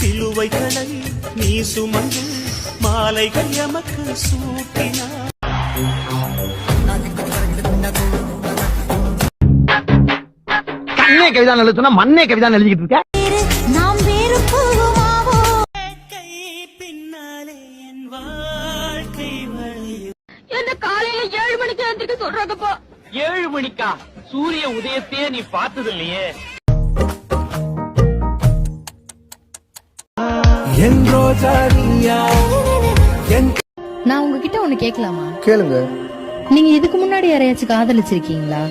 சிலுவைகளை நீ சுமந்து மாலைகள் எமக்கு சூட்டினார் கண்ணே கவிதான் எழுதுனா மண்ணே கவிதான் எழுதிக்கிட்டு இருக்க? நாம் வேறு என்ன காலையில ஏழு மணிக்கு எந்திரிக்க சொல்றாங்கப்பா. ஏழு மணிக்கா? சூரிய உதயத்தையே நீ பார்த்தது இல்லையே என் ரோஜா நீயா என் நான் உங்ககிட்ட ஒண்ணு கேட்கலாமா கேளுங்க. நீங்க இதுக்கு முன்னாடி யாரையாச்சும் காதலிச்சிருக்கீங்களா?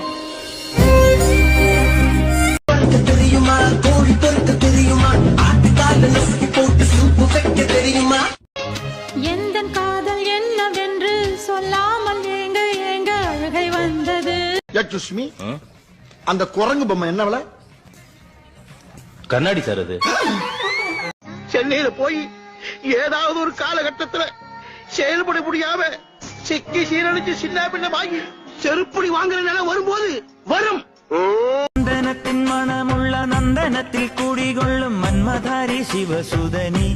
எந்த காதல் என்னவென்று சொல்லாமல் ஏங்க ஏங்க அழுகை வந்தது? சுஷ்மி அந்த குரங்கு பொம்மை என்ன விலை? கண்ணாடி சார் அது. சென்னையில போய் ஏதாவது ஒரு காலகட்டத்துல செயல்பட முடியாம சிக்கி சீரழிச்சு சின்ன பின்னமாகி செருப்புடி வாங்குற நிலை வரும்போது வரும். நந்தனத்தின் மனமுள்ள நந்தனத்தில் கூடிகொள்ளும் மன்மதாரி சிவசுதனி.